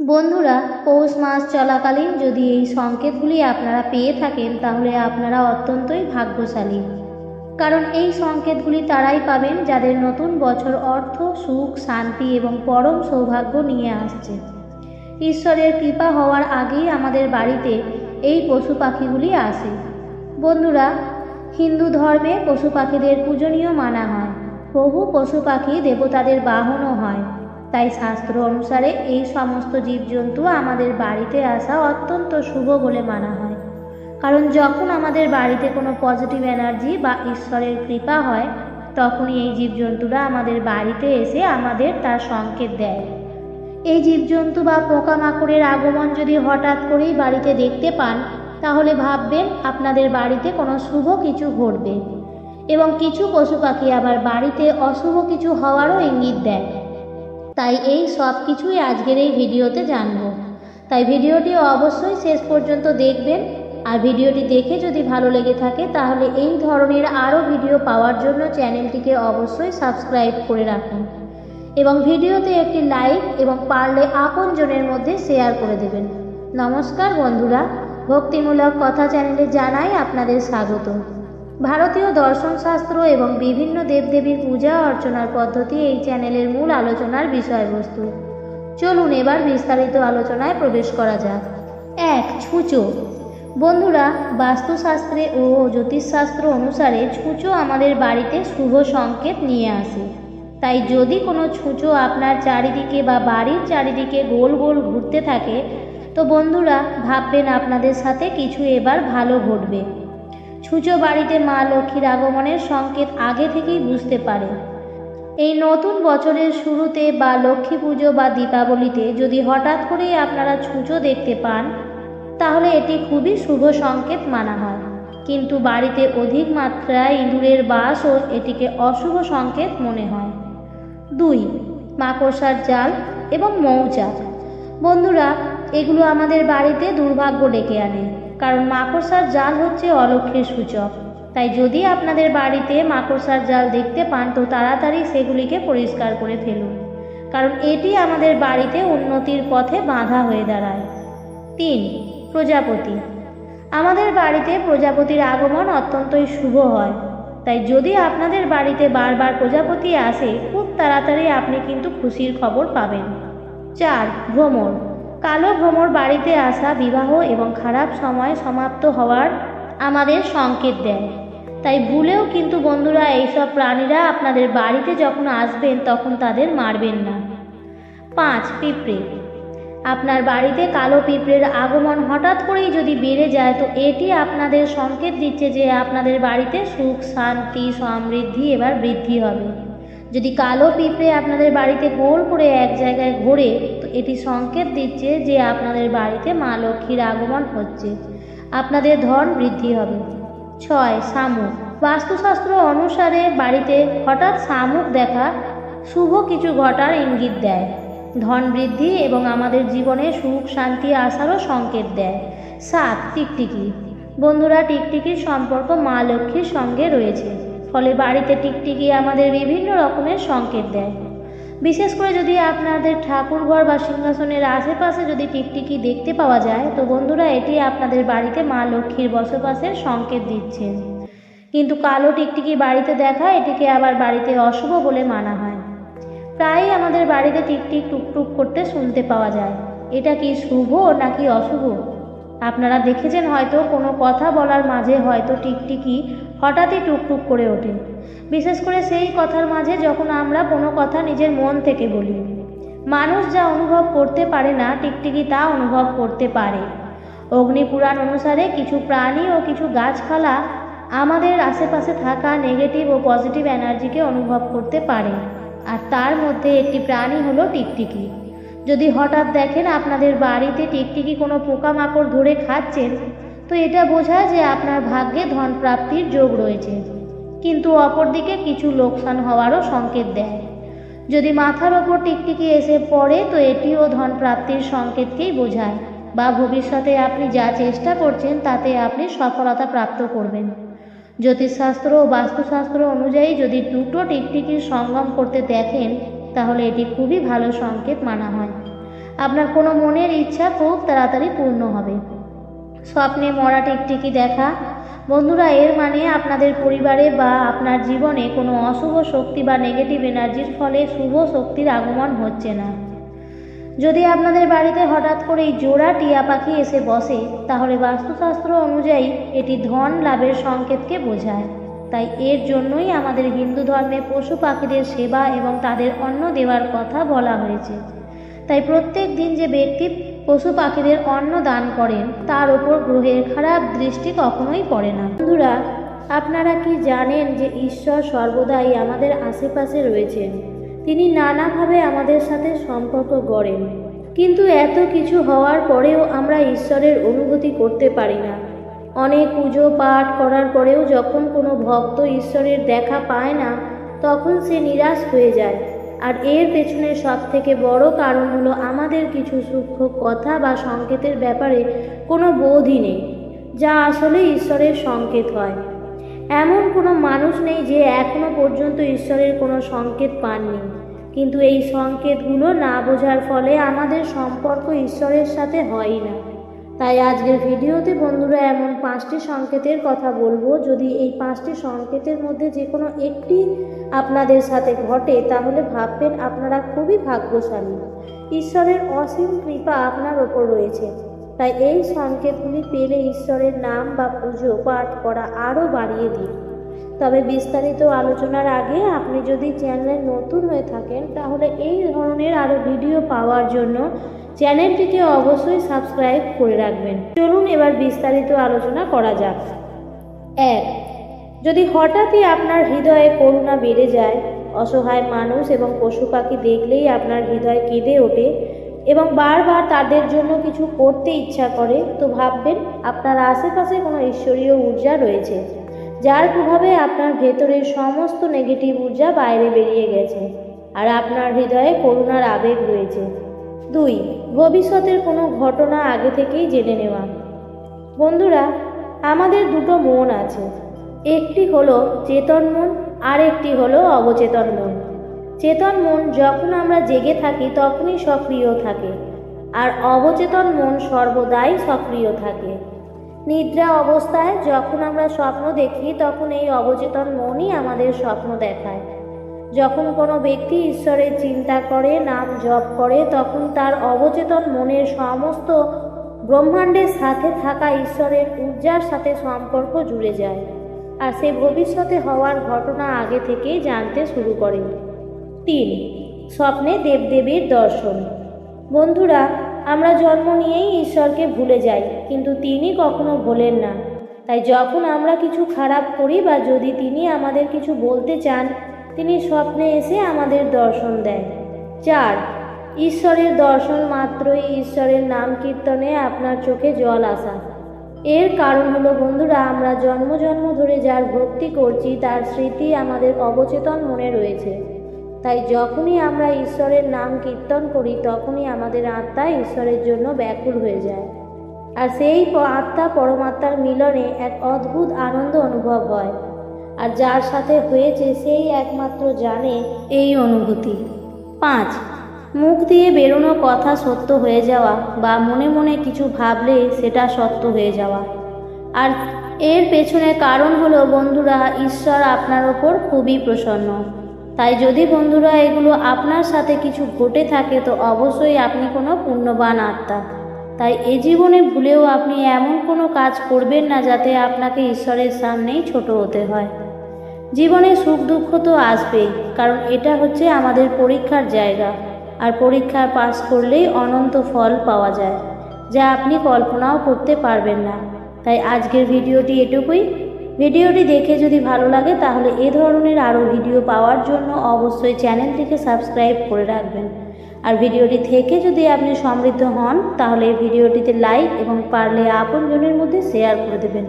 বন্ধুরা, পৌষ মাস চলাকালীন যদি এই সংকেতগুলি আপনারা পেয়ে থাকেন, তাহলে আপনারা অত্যন্তই ভাগ্যশালী। কারণ এই সংকেতগুলি তারাই পাবেন যাদের নতুন বছর অর্থ, সুখ, শান্তি এবং পরম সৌভাগ্য নিয়ে আসছে। ঈশ্বরের কৃপা হওয়ার আগেই আমাদের বাড়িতে এই পশু পাখিগুলি আসে। বন্ধুরা, হিন্দু ধর্মে পশু পাখিদের পূজনীয় মানা হয়। বহু পশু পাখি দেবতাদের বাহনও হয়। তাই শাস্ত্র অনুসারে এই সমস্ত জীবজন্তু আমাদের বাড়িতে আসা অত্যন্ত শুভ বলে মানা হয়। কারণ যখন আমাদের বাড়িতে কোনো পজিটিভ এনার্জি বা ঈশ্বরের কৃপা হয়, তখনই এই জীবজন্তুরা আমাদের বাড়িতে এসে আমাদের তার সংকেত দেয়। এই জীবজন্তু বা পোকামাকড়ের আগমন যদি হঠাৎ করেই বাড়িতে দেখতে পান, তাহলে ভাববেন আপনাদের বাড়িতে কোনো শুভ কিছু ঘটবে এবং কিছু পশু পাখি আবার বাড়িতে অশুভ কিছু হওয়ারও ইঙ্গিত দেয়। তাই এই সব কিছুই আজকের এই ভিডিওতে জানব। তাই ভিডিওটি অবশ্যই শেষ পর্যন্ত দেখবেন। আর ভিডিওটি দেখে যদি ভালো লেগে থাকে, তাহলে এই ধরনের আরও ভিডিও পাওয়ার জন্য চ্যানেলটিকে অবশ্যই সাবস্ক্রাইব করে রাখুন। এবং ভিডিওতে একটি লাইক এবং পারলে আপনজনের মধ্যে শেয়ার করে দেবেন। নমস্কার বন্ধুরা, ভক্তিমূলক কথা চ্যানেলে জানাই আপনাদের স্বাগত। ভারতীয় দর্শনশাস্ত্র এবং বিভিন্ন দেবদেবীর পূজা অর্চনার পদ্ধতি এই চ্যানেলের মূল আলোচনার বিষয়বস্তু। চলুন এবার বিস্তারিত আলোচনায় প্রবেশ করা যাক। এক, ছুঁচো। বন্ধুরা, বাস্তুশাস্ত্রে ও জ্যোতিষশাস্ত্র অনুসারে ছুঁচো আমাদের বাড়িতে শুভ সংকেত নিয়ে আসে। তাই যদি কোনো ছুঁচো আপনার চারিদিকে বা বাড়ির চারিদিকে গোল গোল ঘুরতে থাকে, তো বন্ধুরা, ভাববেন আপনাদের সাথে কিছু এবার ভালো ঘটবে। ছুঁচো বাড়িতে মা লক্ষ্মীর আগমনের সংকেত আগে থেকেই বুঝতে পারে। এই নতুন বছরের শুরুতে বা লক্ষ্মী পুজো বা দীপাবলিতে যদি হঠাৎ করেই আপনারা ছুঁচো দেখতে পান, তাহলে এটি খুবই শুভ সংকেত মানা হয়। কিন্তু বাড়িতে অধিক মাত্রায় ইঁদুরের বাস ও এটিকে অশুভ সংকেত মনে হয়। দুই, মাকড়সার জাল এবং মৌচাক। বন্ধুরা, এগুলো আমাদের বাড়িতে দুর্ভাগ্য ডেকে আনে। কারণ মাকড়সার জাল হচ্ছে অলক্ষ্যের সূচক। তাই যদি আপনাদের বাড়িতে মাকড়সার জাল দেখতে পান, তো তাড়াতাড়ি সেগুলিকে পরিষ্কার করে ফেলুন। কারণ এটি আমাদের বাড়িতে উন্নতির পথে বাধা হয়ে দাঁড়ায়। তিন, প্রজাপতি। আমাদের বাড়িতে প্রজাপতির আগমন অত্যন্তই শুভ হয়। তাই যদি আপনাদের বাড়িতে বারবার প্রজাপতি আসে, খুব তাড়াতাড়ি আপনি কিন্তু খুশির খবর পাবেন। চার, ভ্রমণ। কালো ভ্রমর বাড়িতে আসা বিবাহ এবং খারাপ সময় সমাপ্ত হওয়ার আমাদের সংকেত দেয়। তাই ভুলেও কিন্তু বন্ধুরা এইসব প্রাণীরা আপনাদের বাড়িতে যখন আসবেন তখন তাদের মারবেন না। পাঁচ, পিঁপড়ে। আপনার বাড়িতে কালো পিঁপড়ের আগমন হঠাৎ করেই যদি বেড়ে যায়, তো এটি আপনাদের সংকেত দিচ্ছে যে আপনাদের বাড়িতে সুখ, শান্তি, সমৃদ্ধি এবার বৃদ্ধি হবে। যদি কালো পিঁপড়ে আপনাদের বাড়িতে গোল করে এক জায়গায় ঘোরে এটি সংকেত দিচ্ছে যে আপনাদের বাড়িতে মা লক্ষ্মীর আগমন হচ্ছে। আপনাদের ধন বৃদ্ধি হবে। ছয়, শামুক। বাস্তুশাস্ত্র অনুসারে বাড়িতে হঠাৎ শামুক দেখা শুভ কিছু ঘটার ইঙ্গিত দেয়। ধন বৃদ্ধি এবং আমাদের জীবনে সুখ, শান্তি আসারও সংকেত দেয়। সাত, টিকটিকি। বন্ধুরা, টিকটিকির সম্পর্ক মা লক্ষ্মীর সঙ্গে রয়েছে। ফলে বাড়িতে টিকটিকি আমাদের বিভিন্ন রকমের সংকেত দেয়। বিশেষ করে যদি আপনাদের ঠাকুরঘর বা সিংহাসনের আশেপাশে যদি টিকটিকি দেখতে পাওয়া যায়, তো বন্ধুরা এটি আপনাদের বাড়িতে মা লক্ষ্মীর বসবাসের সংকেত দিচ্ছেন কিন্তু কালো টিকটিকি বাড়িতে দেখা এটিকে আবার বাড়িতে অশুভ বলে মানা হয়। প্রায়ই আমাদের বাড়িতে টিকটিক টুকটুক করতে শুনতে পাওয়া যায়। এটা কি শুভ নাকি অশুভ? আপনারা দেখেছেন হয়তো কোনো কথা বলার মাঝে হয়তো টিকটিকি হঠাৎই টুকটুক করে ওঠে। বিশেষ করে সেই কথার মাঝে যখন আমরা কোনো কথা নিজের মন থেকে বলি। মানুষ যা অনুভব করতে পারে না, টিকটিকি তা অনুভব করতে পারে। অগ্নিপুরাণ অনুসারে কিছু প্রাণী ও কিছু গাছপালা আমাদের আশেপাশে থাকা নেগেটিভ ও পজিটিভ এনার্জিকে অনুভব করতে পারে। আর তার মধ্যে একটি প্রাণী হলো টিকটিকি। যদি হঠাৎ দেখেন আপনাদের বাড়িতে টিকটিকি কোনো পোকামাকড় ধরে খাচ্ছেন, তো এটা বোঝায় যে আপনার ভাগ্যে ধন প্রাপ্তির যোগ রয়েছে। কিন্তু অপরদিকে কিছু লোকসান হওয়ারও সংকেত দেয়। যদি মাথার ওপর টিকটিকি এসে পড়ে, তো এটিও ধন প্রাপ্তির সংকেতকেই বোঝায়। বা ভবিষ্যতে আপনি যা চেষ্টা করছেন, তাতে আপনি সফলতা প্রাপ্ত করবেন। জ্যোতিষশাস্ত্র ও বাস্তুশাস্ত্র অনুযায়ী যদি দুটো টিকটিকির সঙ্গম করতে দেখেন, তাহলে এটি খুবই ভালো সংকেত মানা হয়। আপনার কোনো মনের ইচ্ছা খুব তাড়াতাড়ি পূর্ণ হবে। স্বপ্নে মরা টিকটিকি দেখা বন্ধুরা, এর মানে আপনাদের পরিবারে বা আপনার জীবনে কোনো অশুভ শক্তি বা নেগেটিভ এনার্জির ফলে শুভ শক্তির আগমন হচ্ছে না। যদি আপনাদের বাড়িতে হঠাৎ করেই জোড়া টিয়া পাখি এসে বসে, তাহলে বাস্তুশাস্ত্র অনুযায়ী এটি ধন লাভের সংকেতকে বোঝায়। তাই এর জন্যই আমাদের হিন্দু ধর্মে পশু পাখিদের সেবা এবং তাদের অন্ন দেওয়ার কথা বলা হয়েছে। তাই প্রত্যেক দিন যে ব্যক্তি পশু পাখিদের অন্ন দান করেন, তার ওপর গ্রহের খারাপ দৃষ্টি কখনোই পড়ে না। বন্ধুরা, আপনারা কি জানেন যে ঈশ্বর সর্বদাই আমাদের আশেপাশে রয়েছেন? তিনি নানাভাবে আমাদের সাথে সম্পর্ক গড়েন। কিন্তু এত কিছু হওয়ার পরেও আমরা ঈশ্বরের অনুভূতি করতে পারি না। অনেক পুজো পাঠ করার পরেও যখন কোনো ভক্ত ঈশ্বরের দেখা পায় না, তখন সে নিরাশ হয়ে যায়। আর এর পেছনে সব থেকে বড় কারণ হলো আমাদের কিছু সূক্ষ্ম কথা বা সংকেতের ব্যাপারে কোনো বোধই নেই, যা আসলে ঈশ্বরের সংকেত হয়। এমন কোনো মানুষ নেই যে এখনও পর্যন্ত ঈশ্বরের কোনো সংকেত পাননি। কিন্তু এই সংকেতগুলো না বোঝার ফলে আমাদের সম্পর্ক ঈশ্বরের সাথে হয়ই না। তাই আজকের ভিডিওতে বন্ধুরা এমন পাঁচটি সংকেতের কথা বলব। যদি এই পাঁচটি সংকেতের মধ্যে যে কোনো একটি আপনাদের সাথে ঘটে, তাহলে ভাববেন আপনারা খুবই ভাগ্যশালী। ঈশ্বরের অসীম কৃপা আপনার ওপর রয়েছে। তাই এই সংকেতগুলি পেলে ঈশ্বরের নাম বা পুজো, পাঠ করা আরও বাড়িয়ে দিন। তবে বিস্তারিত আলোচনার আগে আপনি যদি চ্যানেলে নতুন হয়ে থাকেন, তাহলে এই ধরনের আরও ভিডিও পাওয়ার জন্য চ্যানেলটিকে অবশ্যই সাবস্ক্রাইব করে রাখবেন। চলুন এবার বিস্তারিত আলোচনা করা যাক। এক, যদি হঠাৎই আপনার হৃদয়ে করুণা বেড়ে যায়, অসহায় মানুষ এবং পশু পাখি দেখলেই আপনার হৃদয় কেঁদে ওঠে এবং বারবার তাদের জন্য কিছু করতে ইচ্ছা করে, তো ভাববেন আপনার আশেপাশে কোনো ঈশ্বরীয় ঊর্জা রয়েছে, যার প্রভাবে আপনার ভেতরের সমস্ত নেগেটিভ ঊর্জা বাইরে বেরিয়ে গেছে, আর আপনার হৃদয়ে করুণার আবেগ রয়েছে। দুই, ভবিষ্যতের কোনো ঘটনা আগে থেকেই জেনে নেওয়া। বন্ধুরা, আমাদের দুটো মন আছে। একটি হলো চেতন মন আর একটি হলো অবচেতন মন। চেতন মন যখন আমরা জেগে থাকি, তখনই সক্রিয় থাকে। আর অবচেতন মন সর্বদাই সক্রিয় থাকে। নিদ্রা অবস্থায় যখন আমরা স্বপ্ন দেখি, তখন এই অবচেতন মনই আমাদের স্বপ্ন দেখায়। যখন কোনো ব্যক্তি ঈশ্বরের চিন্তা করে, নাম জপ করে, তখন তার অবচেতন মনের সমস্ত ব্রহ্মাণ্ডের সাথে থাকা ঈশ্বরের ঊর্জার সাথে সম্পর্ক জুড়ে যায়। আর সে ভবিষ্যতে হওয়ার ঘটনা আগে থেকেই জানতে শুরু করে। তিন, স্বপ্নে দেবদেবীর দর্শন। বন্ধুরা, আমরা জন্ম নিয়েই ঈশ্বরকে ভুলে যাই, কিন্তু তিনি কখনো ভোলেন না। তাই যখন আমরা কিছু খারাপ করি বা যদি তিনি আমাদের কিছু বলতে চান তিনি স্বপ্নে এসে আমাদের দর্শন দেন। চার, ঈশ্বরের দর্শন মাত্রই ঈশ্বরের নাম কীর্তনে আপনার চোখে জল আসা। এর কারণ হলো, বন্ধুরা, আমরা জন্ম জন্ম ধরে যার ভক্তি করছি, তার স্মৃতি আমাদের অবচেতন মনে রয়েছে। তাই যখনই আমরা ঈশ্বরের নাম কীর্তন করি, তখনই আমাদের আত্মা ঈশ্বরের জন্য ব্যাকুল হয়ে যায়। আর সেই আত্মা পরমাত্মার মিলনে এক অদ্ভুত আনন্দ অনুভব হয়। আর যার সাথে হয়েছে সেই একমাত্র জানে এই অনুভূতি। পাঁচ, মুখ দিয়ে বেরোনো কথা সত্য হয়ে যাওয়া বা মনে মনে কিছু ভাবলে সেটা সত্য হয়ে যাওয়া। আর এর পেছনে কারণ হলো, বন্ধুরা, ঈশ্বর আপনার ওপর খুবই প্রসন্ন। তাই যদি বন্ধুরা এগুলো আপনার সাথে কিছু ঘটে থাকে, তো অবশ্যই আপনি কোনো পুণ্যবান আত্মা। তাই এ জীবনে ভুলেও আপনি এমন কোনো কাজ করবেন না, যাতে আপনাকে ঈশ্বরের সামনেই ছোট হতে হয়। জীবনে সুখ দুঃখ তো আসবেই কারণ এটা হচ্ছে আমাদের পরীক্ষার জায়গা। আর পরীক্ষায় পাস করলেই অনন্ত ফল পাওয়া যায়, যা আপনি কল্পনাও করতে পারবেন না। তাই আজকের ভিডিওটি এটুকুই। ভিডিওটি দেখে যদি ভালো লাগে, তাহলে এ ধরনের আরও ভিডিও পাওয়ার জন্য অবশ্যই চ্যানেলটিকে সাবস্ক্রাইব করে রাখবেন। আর ভিডিওটি থেকে যদি আপনি সমৃদ্ধ হন, তাহলে ভিডিওটিতে লাইক এবং পারলে আপনজনের মধ্যে শেয়ার করে দেবেন।